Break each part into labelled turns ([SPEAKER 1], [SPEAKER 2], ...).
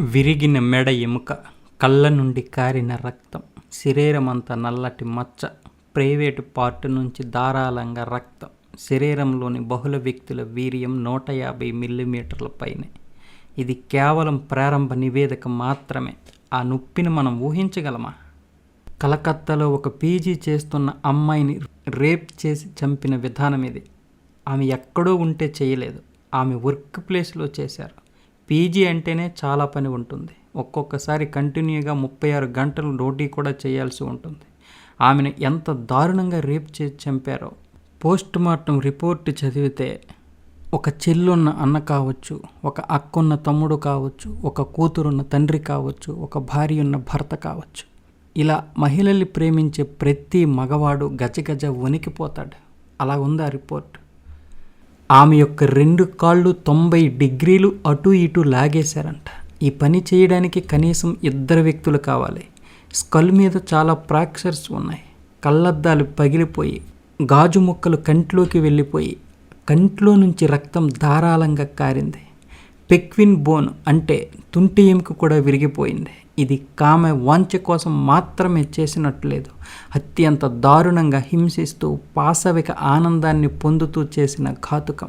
[SPEAKER 1] విరిగిన మెడ ఎముక కళ్ళ నుండి కారిన రక్తం శరీరమంతా నల్లటి మచ్చ ప్రైవేటు పార్ట్ నుంచి ధారాళంగా రక్తం శరీరంలోని బహుళ వ్యక్తుల వీర్యం నూట యాభై మిల్లీమీటర్ల పైనే. ఇది కేవలం ప్రారంభ నివేదిక మాత్రమే. ఆ నొప్పిని మనం ఊహించగలమా? కలకత్తాలో ఒక పీజీ చేస్తున్న అమ్మాయిని రేప్ చేసి చంపిన విధానం ఇది. ఆమె ఎక్కడో ఉంటే చేయలేదు. ఆమె వర్క్ ప్లేస్లో చేశారు. పీజీ అంటేనే చాలా పని ఉంటుంది. ఒక్కొక్కసారి కంటిన్యూగా ముప్పై ఆరు గంటలు డ్యూటీ కూడా చేయాల్సి ఉంటుంది. ఆమెను ఎంత దారుణంగా రేప్ చేసి చంపారో. పోస్ట్ మార్టం రిపోర్ట్ చదివితే ఒక చెల్లున్న అన్న కావచ్చు ఒక అక్కున్న తమ్ముడు కావచ్చు ఒక కూతురున్న తండ్రి కావచ్చు ఒక భార్య ఉన్న భర్త కావచ్చు. ఇలా మహిళల్ని ప్రేమించే ప్రతి మగవాడు గజగజ వణికిపోతాడు. అలా ఉంది ఆ రిపోర్ట్? ఆమె యొక్క రెండు కాళ్ళు తొంభై డిగ్రీలు అటు ఇటు లాగేశారంట. ఈ పని చేయడానికి కనీసం ఇద్దరు వ్యక్తులు కావాలి. స్కల్ మీద చాలా ఫ్రాక్చర్స్ ఉన్నాయి. కళ్ళద్దాలు పగిలిపోయి గాజు ముక్కలు కంట్లోకి వెళ్ళిపోయి కంట్లో నుంచి రక్తం ధారాళంగా కారింది. పెక్విన్ బోన్ అంటే తుంటి ఎముక కూడా విరిగిపోయింది. ఇది కామె వాంఛ కోసం మాత్రమే చేసినట్లేదు. అత్యంత దారుణంగా హింసిస్తూ పాశవిక ఆనందాన్ని పొందుతూ చేసిన ఘాతుకం.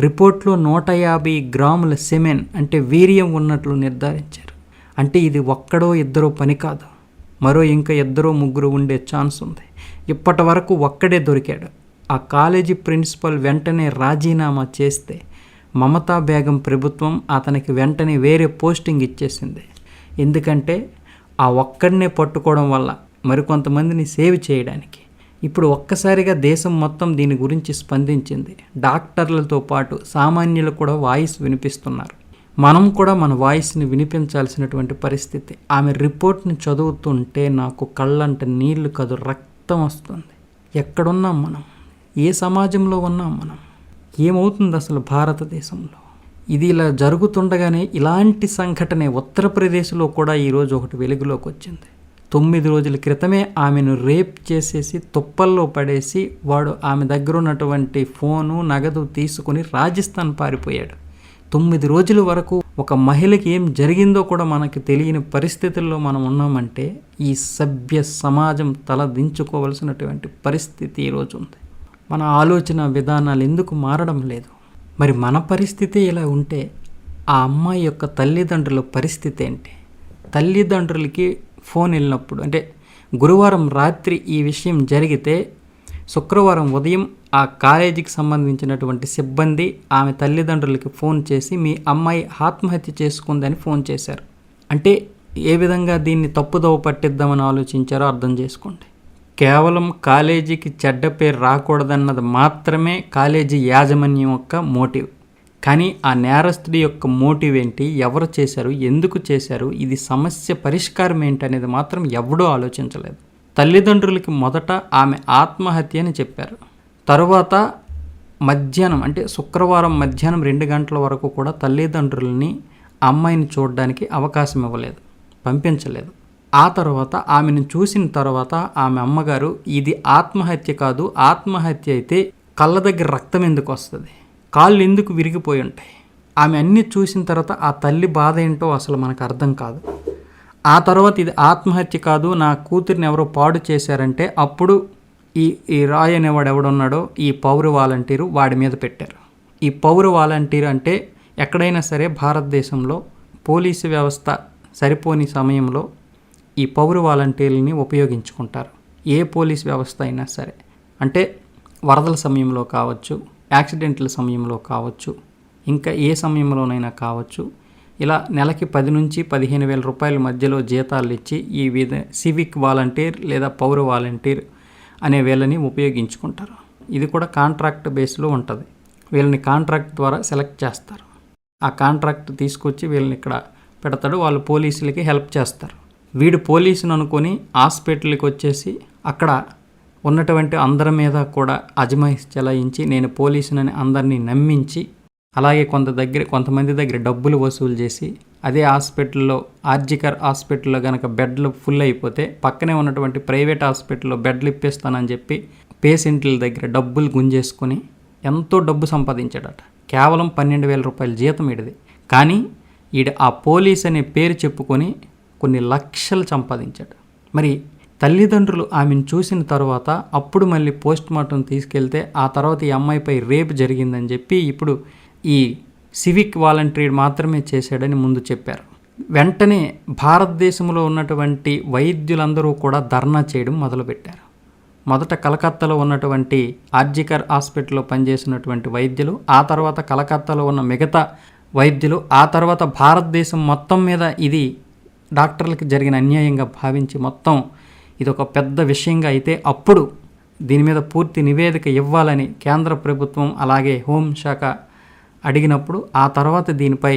[SPEAKER 1] రిపోర్ట్లో నూట యాభై గ్రాముల సెమెన్ అంటే వీర్యం ఉన్నట్లు నిర్ధారించారు. అంటే ఇది ఒక్కడో ఇద్దరో పని కాదు. మరో ఇంకా ఇద్దరో ముగ్గురు ఉండే ఛాన్స్ ఉంది. ఇప్పటి వరకు ఒక్కడే దొరికాడు. ఆ కాలేజీ ప్రిన్సిపల్ వెంటనే రాజీనామా చేస్తే మమతా బేగం ప్రభుత్వం అతనికి వెంటనే వేరే పోస్టింగ్ ఇచ్చేసింది. ఎందుకంటే ఆ ఒక్కడినే పట్టుకోవడం వల్ల మరికొంతమందిని సేవ్ చేయడానికి. ఇప్పుడు ఒక్కసారిగా దేశం మొత్తం దీని గురించి స్పందించింది. డాక్టర్లతో పాటు సామాన్యులు కూడా వాయిస్ వినిపిస్తున్నారు. మనం కూడా మన వాయిస్ని వినిపించాల్సినటువంటి పరిస్థితి. ఆమె రిపోర్ట్ని చదువుతుంటే నాకు కళ్ళంట నీళ్ళు కాదు రక్తం వస్తుంది. ఎక్కడున్నాం మనం? ఏ సమాజంలో ఉన్నాం మనం? ఏమవుతుంది అసలు భారతదేశంలో? ఇది ఇలా జరుగుతుండగానే ఇలాంటి సంఘటనే ఉత్తరప్రదేశ్లో కూడా ఈరోజు ఒకటి వెలుగులోకి వచ్చింది. తొమ్మిది రోజుల క్రితమే ఆమెను రేప్ చేసేసి తుప్పల్లో పడేసి వాడు ఆమె దగ్గర ఉన్నటువంటి ఫోను నగదు తీసుకుని రాజస్థాన్ పారిపోయాడు. తొమ్మిది రోజుల వరకు ఒక మహిళకి ఏం జరిగిందో కూడా మనకు తెలియని పరిస్థితుల్లో మనం ఉన్నామంటే ఈ సభ్య సమాజం తల దించుకోవలసినటువంటి పరిస్థితి ఈరోజు ఉంది. మన ఆలోచన విధానాలు ఎందుకు మారడం లేదు? మరి మన పరిస్థితి ఇలా ఉంటే ఆ అమ్మాయి యొక్క తల్లిదండ్రుల పరిస్థితి ఏంటి? తల్లిదండ్రులకి ఫోన్ వెళ్ళినప్పుడు అంటే గురువారం రాత్రి ఈ విషయం జరిగితే శుక్రవారం ఉదయం ఆ కాలేజీకి సంబంధించినటువంటి సిబ్బంది ఆమె తల్లిదండ్రులకి ఫోన్ చేసి మీ అమ్మాయి ఆత్మహత్య చేసుకుందని ఫోన్ చేశారు. అంటే ఏ విధంగా దీన్ని తప్పుదోవ పట్టిద్దామని ఆలోచించారో అర్థం చేసుకోండి. కేవలం కాలేజీకి చెడ్డ పేరు రాకూడదన్నది మాత్రమే కాలేజీ యాజమాన్యం యొక్క మోటివ్. కానీ ఆ నేరస్తుడి యొక్క మోటివ్ ఏంటి? ఎవరు చేశారు? ఎందుకు చేశారు? ఇది సమస్య పరిష్కారం ఏంటి అనేది మాత్రం ఎవడూ ఆలోచించలేదు. తల్లిదండ్రులకి మొదట ఆమె ఆత్మహత్య అని చెప్పారు. తరువాత మధ్యాహ్నం అంటే శుక్రవారం మధ్యాహ్నం రెండు గంటల వరకు కూడా తల్లిదండ్రులని అమ్మాయిని చూడడానికి అవకాశం ఇవ్వలేదు. పంపించలేదు. ఆ తర్వాత ఆమెను చూసిన తర్వాత ఆమె అమ్మగారు ఇది ఆత్మహత్య కాదు ఆత్మహత్య అయితే కళ్ళ దగ్గర రక్తం ఎందుకు వస్తుంది? కాళ్ళు ఎందుకు విరిగిపోయి ఉంటాయి? ఆమె అన్నీ చూసిన తర్వాత ఆ తల్లి బాధ ఏంటో అసలు మనకు అర్థం కాదు. ఆ తర్వాత ఇది ఆత్మహత్య కాదు నా కూతురిని ఎవరో పాడు చేశారంటే అప్పుడు ఈ ఈ రాయ్ అనేవాడు ఎవడున్నాడో ఈ పౌర వాలంటీరు వాడి మీద పెట్టారు. ఈ పౌర వాలంటీర్ అంటే ఎక్కడైనా సరే భారతదేశంలో పోలీసు వ్యవస్థ సరిపోని సమయంలో ఈ పౌర వాలంటీర్లని ఉపయోగించుకుంటారు. ఏ పోలీస్ వ్యవస్థ అయినా సరే. అంటే వరదల సమయంలో కావచ్చు యాక్సిడెంట్ల సమయంలో కావచ్చు ఇంకా ఏ సమయంలోనైనా కావచ్చు. ఇలా నెలకి పది నుంచి పదిహేను వేల రూపాయల మధ్యలో జీతాలు ఇచ్చి ఈ విధ సివిక్ వాలంటీర్ లేదా పౌర వాలంటీర్ అనే వీళ్ళని ఉపయోగించుకుంటారు. ఇది కూడా కాంట్రాక్ట్ బేస్లో ఉంటుంది. వీళ్ళని కాంట్రాక్ట్ ద్వారా సెలెక్ట్ చేస్తారు. ఆ కాంట్రాక్ట్ తీసుకొచ్చి వీళ్ళని ఇక్కడ పెడతాడు. వాళ్ళు పోలీసులకి హెల్ప్ చేస్తారు. వీడు పోలీసును అనుకొని హాస్పిటల్కి వచ్చేసి అక్కడ ఉన్నటువంటి అందరి మీద కూడా అజమాయిషి చెలాయించి నేను పోలీసునని అందరినీ నమ్మించి అలాగే కొంత దగ్గర కొంతమంది దగ్గర డబ్బులు వసూలు చేసి అదే హాస్పిటల్లో ఆర్జికర్ హాస్పిటల్లో కనుక బెడ్లు ఫుల్ అయిపోతే పక్కనే ఉన్నటువంటి ప్రైవేట్ హాస్పిటల్లో బెడ్లు ఇప్పిస్తానని చెప్పి పేషెంట్ల దగ్గర డబ్బులు గుంజేసుకొని ఎంతో డబ్బు సంపాదించాడట. కేవలం పన్నెండు వేల రూపాయల జీతం ఇడిది కానీ ఈడ ఆ పోలీస్ అనే పేరు చెప్పుకొని కొన్ని లక్షలు సంపాదించాడు. మరి తల్లిదండ్రులు ఆమెను చూసిన తర్వాత అప్పుడు మళ్ళీ పోస్ట్ మార్టం తీసుకెళ్తే ఆ తర్వాత ఈ అమ్మాయిపై రేప్ జరిగిందని చెప్పి ఇప్పుడు ఈ సివిక్ వాలంటీర్ మాత్రమే చేశాడని ముందు చెప్పారు. వెంటనే భారతదేశంలో ఉన్నటువంటి వైద్యులందరూ కూడా ధర్నా చేయడం మొదలుపెట్టారు. మొదట కలకత్తాలో ఉన్నటువంటి ఆర్జికర్ హాస్పిటల్లో పనిచేసినటువంటి వైద్యులు ఆ తర్వాత కలకత్తాలో ఉన్న మిగతా వైద్యులు ఆ తర్వాత భారతదేశం మొత్తం మీద ఇది డాక్టర్లకు జరిగిన అన్యాయంగా భావించి మొత్తం ఇది ఒక పెద్ద విషయంగా అయితే అప్పుడు దీని మీద పూర్తి నివేదిక ఇవ్వాలని కేంద్ర ప్రభుత్వం అలాగే హోంశాఖ అడిగినప్పుడు ఆ తర్వాత దీనిపై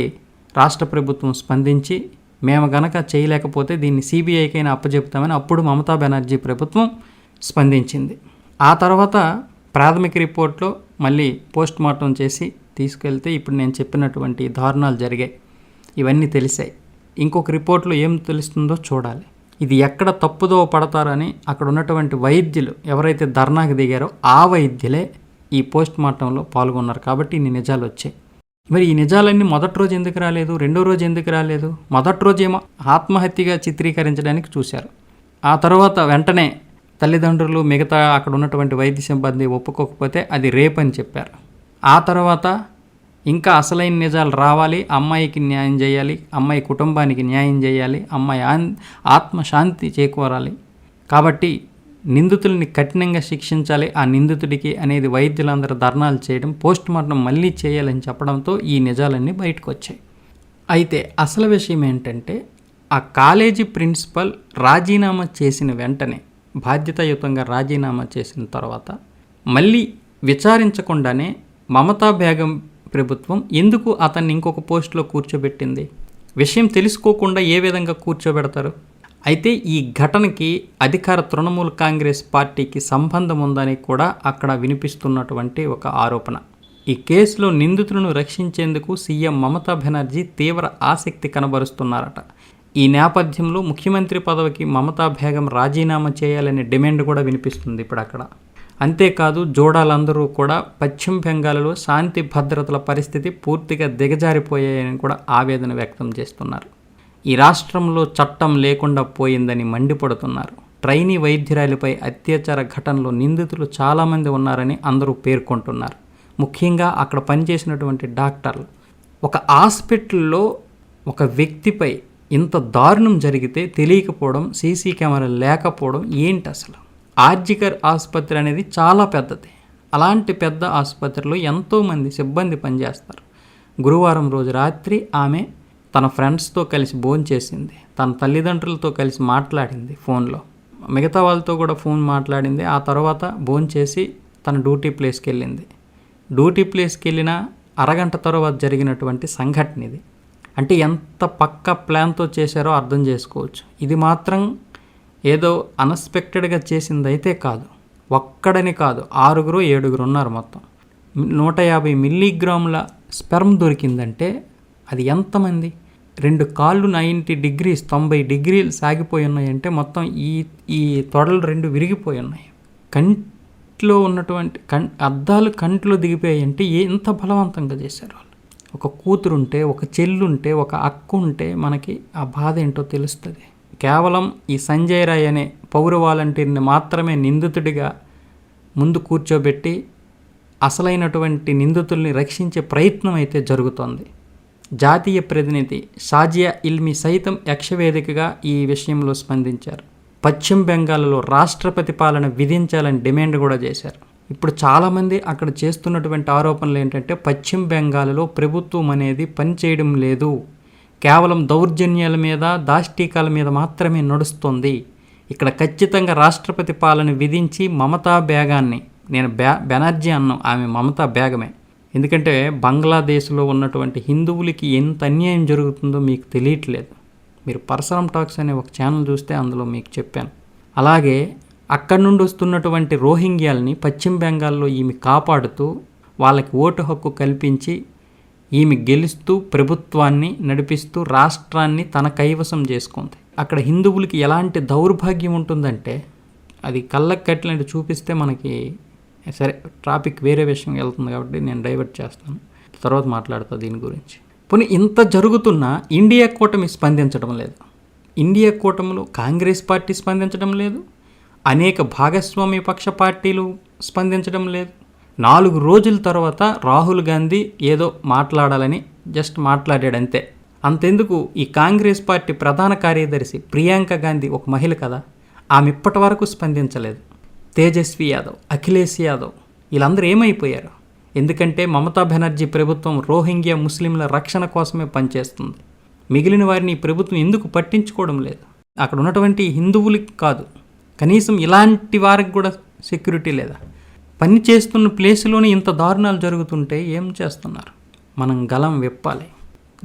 [SPEAKER 1] రాష్ట్ర ప్రభుత్వం స్పందించి మేము గనక చేయలేకపోతే దీన్ని సిబిఐకైనా అప్పజెపుతామని అప్పుడు మమతా బెనర్జీ ప్రభుత్వం స్పందించింది. ఆ తర్వాత ప్రాథమిక రిపోర్ట్లో మళ్ళీ పోస్ట్ మార్టం చేసి తీసుకెళ్తే ఇప్పుడు నేను చెప్పినటువంటి దారుణాలు జరిగాయి. ఇవన్నీ తెలిసాయి. ఇంకొక రిపోర్ట్లో ఏం తెలుస్తుందో చూడాలి. ఇది ఎక్కడ తప్పుదో పడతారని అక్కడ ఉన్నటువంటి వైద్యులు ఎవరైతే ధర్నాకు దిగారో ఆ వైద్యులే ఈ పోస్ట్ మార్టంలో పాల్గొన్నారు కాబట్టి ఇన్ని నిజాలు వచ్చాయి. మరి ఈ నిజాలన్నీ మొదటి రోజు ఎందుకు రాలేదు? రెండో రోజు ఎందుకు రాలేదు? మొదటి రోజు ఏమో ఆత్మహత్యగా చిత్రీకరించడానికి చూశారు. ఆ తర్వాత వెంటనే తల్లిదండ్రులు మిగతా అక్కడ ఉన్నటువంటి వైద్య సిబ్బంది ఒప్పుకోకపోతే అది రేప్ అని చెప్పారు. ఆ తర్వాత ఇంకా అసలైన నిజాలు రావాలి అమ్మాయికి న్యాయం చేయాలి అమ్మాయి కుటుంబానికి న్యాయం చేయాలి అమ్మాయి ఆత్మశాంతి చేకూరాలి. కాబట్టి నిందితుల్ని కఠినంగా శిక్షించాలి ఆ నిందితుడికి అనేది వైద్యులందరూ ధర్నాలు చేయడం పోస్ట్ మార్టం మళ్ళీ చేయాలని చెప్పడంతో ఈ నిజాలన్నీ బయటకు వచ్చాయి అయితే అసలు విషయం ఏంటంటే ఆ కాలేజీ ప్రిన్సిపల్ రాజీనామా చేసిన వెంటనే బాధ్యతాయుతంగా రాజీనామా చేసిన తర్వాత మళ్ళీ విచారించకుండానే మమతా బేగం ప్రభుత్వం ఎందుకు అతన్ని ఇంకొక పోస్టులో కూర్చోబెట్టింది? విషయం తెలుసుకోకుండా ఏ విధంగా కూర్చోబెడతారు? అయితే ఈ ఘటనకి అధికార తృణమూల్ కాంగ్రెస్ పార్టీకి సంబంధం ఉందని కూడా అక్కడ వినిపిస్తున్నటువంటి ఒక ఆరోపణ. ఈ కేసులో నిందితులను రక్షించేందుకు సీఎం మమతా బెనర్జీ తీవ్ర ఆసక్తి కనబరుస్తున్నారట. ఈ నేపథ్యంలో ముఖ్యమంత్రి పదవికి మమతా బేగం రాజీనామా చేయాలనే డిమాండ్ కూడా వినిపిస్తుంది ఇప్పుడు అక్కడ అంతేకాదు జోడాలందరూ కూడా పశ్చిమ బెంగాల్లో శాంతి భద్రతల పరిస్థితి పూర్తిగా దిగజారిపోయాయని కూడా ఆవేదన వ్యక్తం చేస్తున్నారు. ఈ రాష్ట్రంలో చట్టం లేకుండా పోయిందని మండిపడుతున్నారు. ట్రైనీ వైద్యురాలిపై అత్యాచార ఘటనలో నిందితులు చాలామంది ఉన్నారని అందరూ పేర్కొంటున్నారు. ముఖ్యంగా అక్కడ పనిచేసినటువంటి డాక్టర్లు. ఒక హాస్పిటల్లో ఒక వ్యక్తిపై ఇంత దారుణం జరిగితే తెలియకపోవడం సీసీ కెమెరా లేకపోవడం ఏంటి అసలు? ఆర్జికర్ ఆసుపత్రి అనేది చాలా పెద్దది. అలాంటి పెద్ద ఆసుపత్రిలో ఎంతోమంది సిబ్బంది పనిచేస్తారు. గురువారం రోజు రాత్రి ఆమె తన ఫ్రెండ్స్తో కలిసి భోంచేసింది తన తల్లిదండ్రులతో కలిసి మాట్లాడింది ఫోన్లో. మిగతా వాళ్ళతో కూడా ఫోన్ మాట్లాడింది. ఆ తర్వాత భోంచేసి తన డ్యూటీ ప్లేస్కి వెళ్ళింది డ్యూటీ ప్లేస్కి వెళ్ళిన అరగంట తర్వాత జరిగినటువంటి సంఘటన ఇది. అంటే ఎంత పక్క ప్లాన్తో చేశారో అర్థం చేసుకోవచ్చు. ఇది మాత్రం ఏదో అన్ఎక్స్పెక్టెడ్గా చేసింది అయితే కాదు. ఒక్కడని కాదు ఆరుగురు ఏడుగురు ఉన్నారు మొత్తం. నూట యాభై మిల్లీగ్రాముల స్పెర్మ్ దొరికిందంటే అది ఎంతమంది? రెండు కాళ్ళు నైంటీ డిగ్రీస్ తొంభై డిగ్రీలు సాగిపోయి ఉన్నాయంటే మొత్తం ఈ ఈ తొడలు రెండు విరిగిపోయి ఉన్నాయి. కంట్లో ఉన్నటువంటి కం అద్దాలు కంట్లో దిగిపోయాయంటే ఎంత బలవంతంగా చేశారు వాళ్ళు? ఒక కూతురుంటే ఒక చెల్లుంటే ఒక అక్క ఉంటే మనకి ఆ బాధ ఏంటో తెలుస్తుంది. కేవలం ఈ సంజయ్ రాయ్ అనే పౌర వాలంటీర్ని మాత్రమే నిందితుడిగా ముందు కూర్చోబెట్టి అసలైనటువంటి నిందితుల్ని రక్షించే ప్రయత్నం అయితే జరుగుతోంది. జాతీయ ప్రతినిధి షాజియా ఇల్మి సైతం యక్షవేదికగా ఈ విషయంలో స్పందించారు. పశ్చిమ బెంగాల్లో రాష్ట్రపతి పాలన విధించాలని డిమాండ్ కూడా చేశారు. ఇప్పుడు చాలామంది అక్కడ చేస్తున్నటువంటి ఆరోపణలు ఏంటంటే పశ్చిమ బెంగాల్లో ప్రభుత్వం అనేది పనిచేయడం లేదు. కేవలం దౌర్జన్యాల మీద దాష్టీకాల మీద మాత్రమే నడుస్తుంది. ఇక్కడ ఖచ్చితంగా రాష్ట్రపతి పాలన విధించి మమతా బేగాన్ని నేను బ్యా బెనర్జీ అన్నం ఆమె మమతా బేగమే. ఎందుకంటే బంగ్లాదేశ్లో ఉన్నటువంటి హిందువులకి ఎంత అన్యాయం జరుగుతుందో మీకు తెలియట్లేదు. మీరు పరశురం టాక్స్ అనే ఒక ఛానల్ చూస్తే అందులో మీకు చెప్పాను. అలాగే అక్కడి నుండి వస్తున్నటువంటి రోహింగ్యాల్ని పశ్చిమ బెంగాల్లో ఈమె కాపాడుతూ వాళ్ళకి ఓటు హక్కు కల్పించి ఈమె గెలుస్తూ ప్రభుత్వాన్ని నడిపిస్తూ రాష్ట్రాన్ని తన కైవసం చేసుకుంది. అక్కడ హిందువులకి ఎలాంటి దౌర్భాగ్యం ఉంటుందంటే అది కళ్ళకు కట్టినట్టు చూపిస్తే మనకి సరే ట్రాఫిక్ వేరే విషయం వెళ్తుంది కాబట్టి నేను డైవర్ట్ చేస్తాను. తర్వాత మాట్లాడతా దీని గురించి. పోనీ ఇంత జరుగుతున్నా ఇండియా కూటమి స్పందించడం లేదు. ఇండియా కూటమిలో కాంగ్రెస్ పార్టీ స్పందించడం లేదు. అనేక భాగస్వామ్య పక్ష పార్టీలు స్పందించడం లేదు. నాలుగు రోజుల తర్వాత రాహుల్ గాంధీ ఏదో మాట్లాడాలని జస్ట్ మాట్లాడాడు అంతే అంతెందుకు ఈ కాంగ్రెస్ పార్టీ ప్రధాన కార్యదర్శి ప్రియాంక గాంధీ ఒక మహిళ కదా? ఆమె ఇప్పటి వరకు స్పందించలేదు. తేజస్వి యాదవ్ అఖిలేష్ యాదవ్ వీళ్ళందరూ ఏమైపోయారు? ఎందుకంటే మమతా బెనర్జీ ప్రభుత్వం రోహింగ్యా ముస్లింల రక్షణ కోసమే పనిచేస్తుంది. మిగిలిన వారిని ప్రభుత్వం ఎందుకు పట్టించుకోవడం లేదు? అక్కడ ఉన్నటువంటి హిందువులకి కాదు. కనీసం ఇలాంటి వారికి కూడా సెక్యూరిటీ లేదా? పని చేస్తున్న ప్లేస్లోనే ఇంత దారుణాలు జరుగుతుంటే ఏం చేస్తున్నారు? మనం గలం విప్పాలి.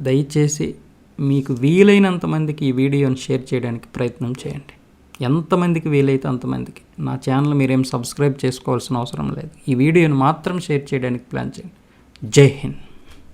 [SPEAKER 1] దయచేసి మీకు వీలైనంత మందికి ఈ వీడియోని షేర్ చేయడానికి ప్రయత్నం చేయండి. ఎంతమందికి వీలైతే అంతమందికి నా ఛానల్ మీరేం సబ్స్క్రైబ్ చేసుకోవాల్సిన అవసరం లేదు. ఈ వీడియోని మాత్రం షేర్ చేయడానికి ప్లాన్ చేయండి. జై హింద్.